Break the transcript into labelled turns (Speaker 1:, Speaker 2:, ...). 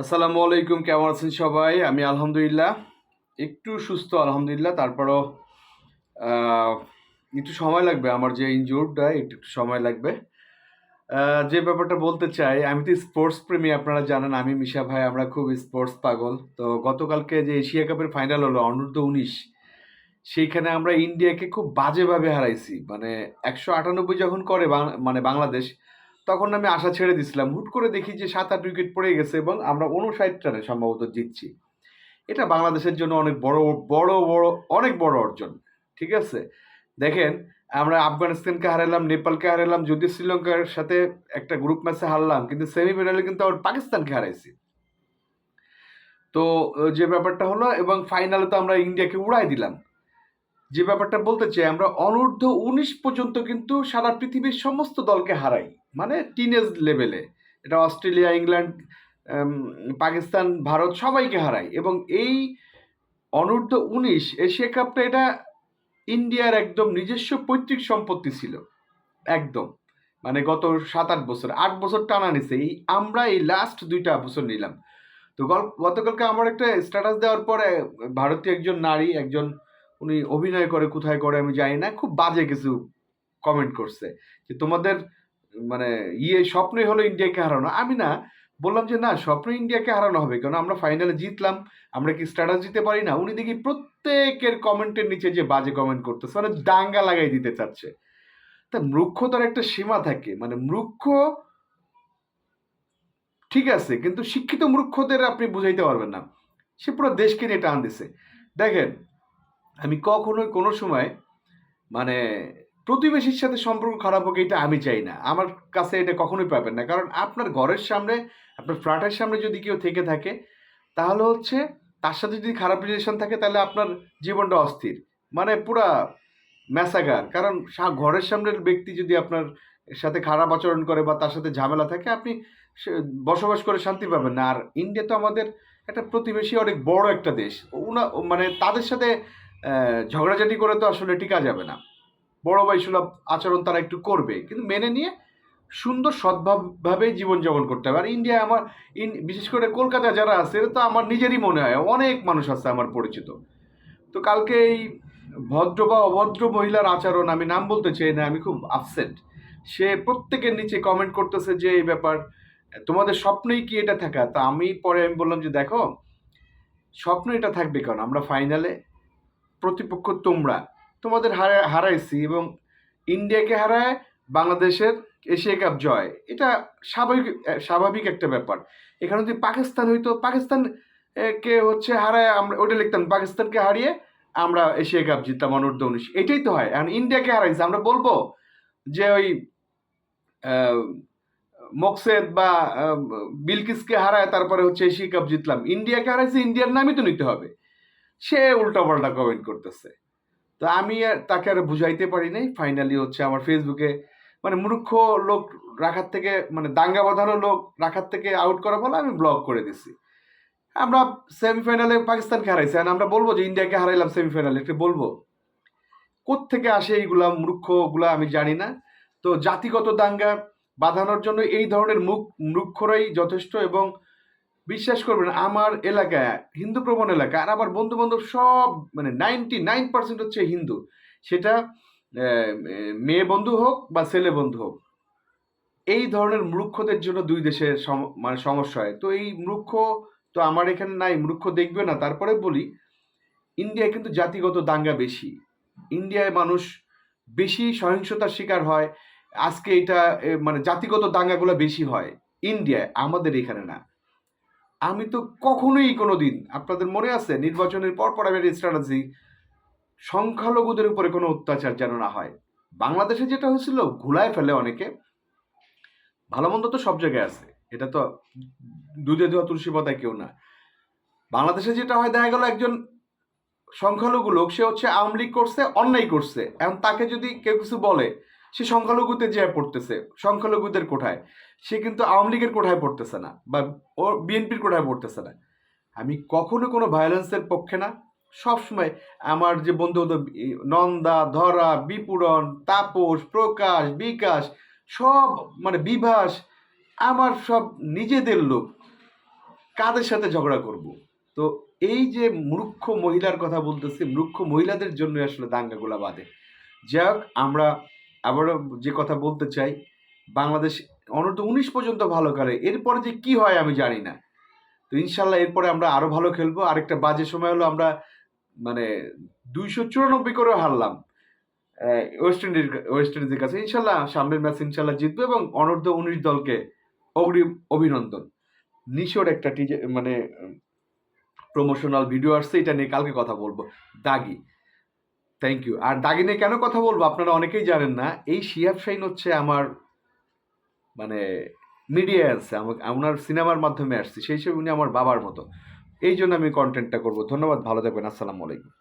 Speaker 1: আসসালামু আলাইকুম, কেমন আছেন সবাই? আমি আলহামদুলিল্লাহ, একটু সুস্থ, আলহামদুলিল্লাহ। তারপরও একটু সময় লাগবে আমার যে ইনজুরটা, একটু একটু সময় লাগবে। যে ব্যাপারটা বলতে চাই, আমি তো স্পোর্টস প্রেমী, আপনারা জানেন, আমি, মিশা ভাই, আমরা খুব স্পোর্টস পাগল। তো গতকালকে যে এশিয়া কাপের ফাইনাল হলো, অনূর্ধ্ব উনিশ, সেইখানে আমরা ইন্ডিয়াকে খুব বাজেভাবে হারাইছি। মানে একশো আটানব্বই যখন করে মানে বাংলাদেশ তখন আমি আশা ছেড়ে দিছিলাম। হুট করে দেখি যে সাত আট উইকেট পড়ে গেছে এবং আমরা উনষাট রানে সম্ভবত জিতছি। এটা বাংলাদেশের জন্য অনেক বড় বড় বড়, অনেক বড় অর্জন, ঠিক আছে? দেখেন, আমরা আফগানিস্তানকে হারালাম, নেপালকে হারালাম, যদি শ্রীলঙ্কার সাথে একটা গ্রুপ ম্যাচে হারলাম, কিন্তু সেমিফাইনালে কিন্তু আবার পাকিস্তানকে হারাইছি। তো, যে ব্যাপারটা হলো, এবং ফাইনালে তো আমরা ইন্ডিয়াকে উড়াই দিলাম। যে ব্যাপারটা বলতে চাই, আমরা অনূর্ধ্ব উনিশ পর্যন্ত কিন্তু সারা পৃথিবীর সমস্ত দলকে হারাই মানে টিনেজ লেভেলে এটা অস্ট্রেলিয়া, ইংল্যান্ড পাকিস্তান, ভারত সবাইকে হারাই। এবং এই অনূর্ধ্ব উনিশ, এশিয়া কাপটা এটা ইন্ডিয়ার একদম নিজস্ব পৈতৃক সম্পত্তি ছিল, একদম। মানে গত সাত আট বছর আট বছর টানা নিছে, এই আমরা এই লাস্ট দুইটা বছর নিলাম। তো গতকালকে আমার একটা স্ট্যাটাস দেওয়ার পরে ভারতীয় একজন নারী, একজন উনি অভিনয় করে, কোথায় করে আমি জানি না, খুব বাজে কিছু কমেন্ট করছে। যে তোমাদের মানে ইয়ে স্বপ্নই হলো ইন্ডিয়াকে হারানো। আমি না, বললাম যে না স্বপ্ন ইন্ডিয়াকে হারানো হবে কারণ আমরা ফাইনালে জিতলাম, আমরা কি স্ট্যাটাস দিতে পারি না? উনি দেখি প্রত্যেকের কমেন্টের নিচে যে বাজে কমেন্ট করতেছে মানে দাঙ্গা লাগাই দিতে চাচ্ছে। তা মূর্খতার একটা সীমা থাকে মানে মূর্খ ঠিক আছে, কিন্তু শিক্ষিত মূর্খদের আপনি বুঝাইতে পারবেন না। সে পুরো দেশকে নিয়ে টান দিছে। দেখেন আমি কখনোই কোনো সময় মানে প্রতিবেশীর সাথে সম্পর্ক খারাপ হোক, এটা আমি চাই না। আমার কাছে এটা কখনোই পাবেন না। কারণ আপনার ঘরের সামনে, আপনার ফ্ল্যাটের সামনে যদি কেউ থেকে থাকে, তাহলে হচ্ছে তার সাথে যদি খারাপ রিলেশন থাকে, তাহলে আপনার জীবনটা অস্থির। মানে পুরা ম্যাসাগার। কারণ ঘরের সামনের ব্যক্তি যদি আপনার সাথে খারাপ আচরণ করে বা তার সাথে ঝামেলা থাকে, আপনি বসবাস করে শান্তি পাবেন না। আর ইন্ডিয়া তো আমাদের একটা প্রতিবেশী অনেক বড় একটা দেশ। উনা মানে তাদের সাথে ঝগড়াঝাটি করে তো আসলে টিকা যাবে না। বড় ভাই সুলভ আচরণ তারা একটু করবে, কিন্তু মেনে নিয়ে সুন্দর সদ্ভাবভাবে জীবনযাপন করতে হবে। আর ইন্ডিয়া আমার বিশেষ করে কলকাতায় যারা আছে তো আমার নিজেরই মনে হয়, অনেক মানুষ আছে আমার পরিচিত। তো কালকে এই ভদ্র বা অভদ্র মহিলার আচরণ, আমি নাম বলতে চাই না, আমি খুব আপসেট সে প্রত্যেকের নিচে কমেন্ট করতেছে যে এই ব্যাপার, তোমাদের স্বপ্নই কি এটা থাকা? তা আমি পরে আমি বললাম যে, দেখো, স্বপ্ন এটা থাকবে কারণ আমরা ফাইনালে প্রতিপক্ষ তোমরা। তোমাদের হারা, হারাইছি এবং ইন্ডিয়াকে হারায় বাংলাদেশের এশিয়া কাপ জয়। এটা স্বাভাবিক স্বাভাবিক একটা ব্যাপার। এখানে যদি পাকিস্তান হইতো, পাকিস্তান কে হচ্ছে হারায় আমরা, ওটা লিখতাম, পাকিস্তানকে হারিয়ে আমরা এশিয়া কাপ জিততাম অনূর্ধ্ব উনিশ। এটাই তো হয়। এখন ইন্ডিয়াকে হারাইছে, আমরা বলব যে ওই মকসেদ বা বিলকিসকে হারায়, তারপরে হচ্ছে এশিয়া কাপ জিতলাম। ইন্ডিয়াকে হারাইছে, ইন্ডিয়ার নামই তো নিতে হবে। সে উল্টাপাল্টা কমেন্ট করতেছে। তো আমি তাকে আর বুঝাইতে পারি নাই। ফাইনালি হচ্ছে আমার ফেসবুকে মানে মূর্খ লোক রাখার থেকে মানে দাঙ্গা বাঁধানো লোক রাখার থেকে আউট করা বলে আমি ব্লক করে দিছি। আমরা সেমিফাইনালে পাকিস্তানকে হারাইছি আর আমরা বলব যে ইন্ডিয়াকে হারাইলাম সেমিফাইনালে একটু বলব। কোত্থেকে আসে এইগুলা মূর্খগুলা আমি জানি না। তো জাতিগত দাঙ্গা বাঁধানোর জন্য এই ধরনের মুখ মূর্খরাই যথেষ্ট এবং বিশ্বাস করবেন, আমার এলাকায়, হিন্দু প্রবণ এলাকা আর আমার বন্ধু বান্ধব সব মানে নাইনটি নাইন পার্সেন্ট হচ্ছে হিন্দু। সেটা মেয়ে বন্ধু হোক বা ছেলে বন্ধু হোক। এই ধরনের মূর্খদের জন্য দুই দেশের মানে সমস্যা হয়। তো এই মূর্খ, তো আমার এখানে নাই, মূর্খ দেখবে না। তারপরে বলি, ইন্ডিয়ায় কিন্তু জাতিগত দাঙ্গা বেশি। ইন্ডিয়ায় মানুষ বেশি সহিংসতার শিকার হয়। আজকে এটা মানে জাতিগত দাঙ্গাগুলো বেশি হয়। ইন্ডিয়ায়, আমাদের এখানে না। আমি তো কখনোই কোনো দিন আপনাদের মনে আছে? নির্বাচনের পর পর আমি স্ট্র্যাটেজি সংখ্যালঘুদের উপরে কোনো অত্যাচার যেন না হয়। বাংলাদেশে যেটা হয়েছিল, ঘুলায় ফেলে অনেকে। ভালো মন্দ তো সব জায়গায় আছে। এটা তো দুধে দেওয়া তুলসী পাতায় কেউ না। বাংলাদেশে যেটা হয়, দেখা গেল একজন সংখ্যালঘু লোক, সে হচ্ছে আওয়ামী লীগ করছে, অন্যায় করছে। এখন তাকে যদি কেউ কিছু বলে, সে সংখ্যালঘুতে যে পড়তেছে। সংখ্যালঘুদের কোঠায়। সে কিন্তু আওয়ামী লীগের কোঠায় পড়তেছে না বা ও বিএনপির কোঠায় পড়তেছে না। আমি কখনো কোনো ভায়োলেন্সের পক্ষে না। সবসময় আমার যে বন্ধু নন্দা, ধরা বিপুরন তাপস, প্রকাশ, বিকাশ, সব মানে বিভাস, আমার সব নিজেদের লোক। কাদের সাথে ঝগড়া করব? তো এই যে মূর্খ মহিলার কথা বলতেছি, মূর্খ মহিলাদের জন্য আসলে দাঙ্গাগুলা বাঁধে। যাই হোক, আমরা আবারও যে কথা বলতে চাই বাংলাদেশ অনূর্ধ্ব উনিশ পর্যন্ত ভালো করে এরপরে যে কি হয় আমি জানি না। তো ইনশাল্লাহ এরপরে আমরা আরও ভালো খেলব। আরেকটা বাজে সময় হলো আমরা মানে দুইশো চুরানব্বই করেও হারলাম ওয়েস্ট ইন্ডিজ ওয়েস্ট ইন্ডিজের কাছে। ইনশাল্লাহ সামনের ম্যাচ ইনশাল্লাহ জিতবে এবং অনূর্ধ্ব উনিশ দলকে অগ্রিম অভিনন্দন। নিশোর একটা টিজে মানে প্রমোশনাল ভিডিও আসছে, এটা নিয়ে কালকে কথা বলব। দাগি। থ্যাংক ইউ আর দাগি নিয়ে কেন কথা বলব আপনারা অনেকেই জানেন না। এই শিহাব শাইন হচ্ছে আমার মানে মিডিয়ায় আসছে আমাকে, ওনার সিনেমার মাধ্যমে আসছি, সেই হিসেবে উনি আমার বাবার মতো। এই জন্য আমি কন্টেন্টটা করব। ধন্যবাদ, ভালো থাকবেন, আসসালামু আলাইকুম।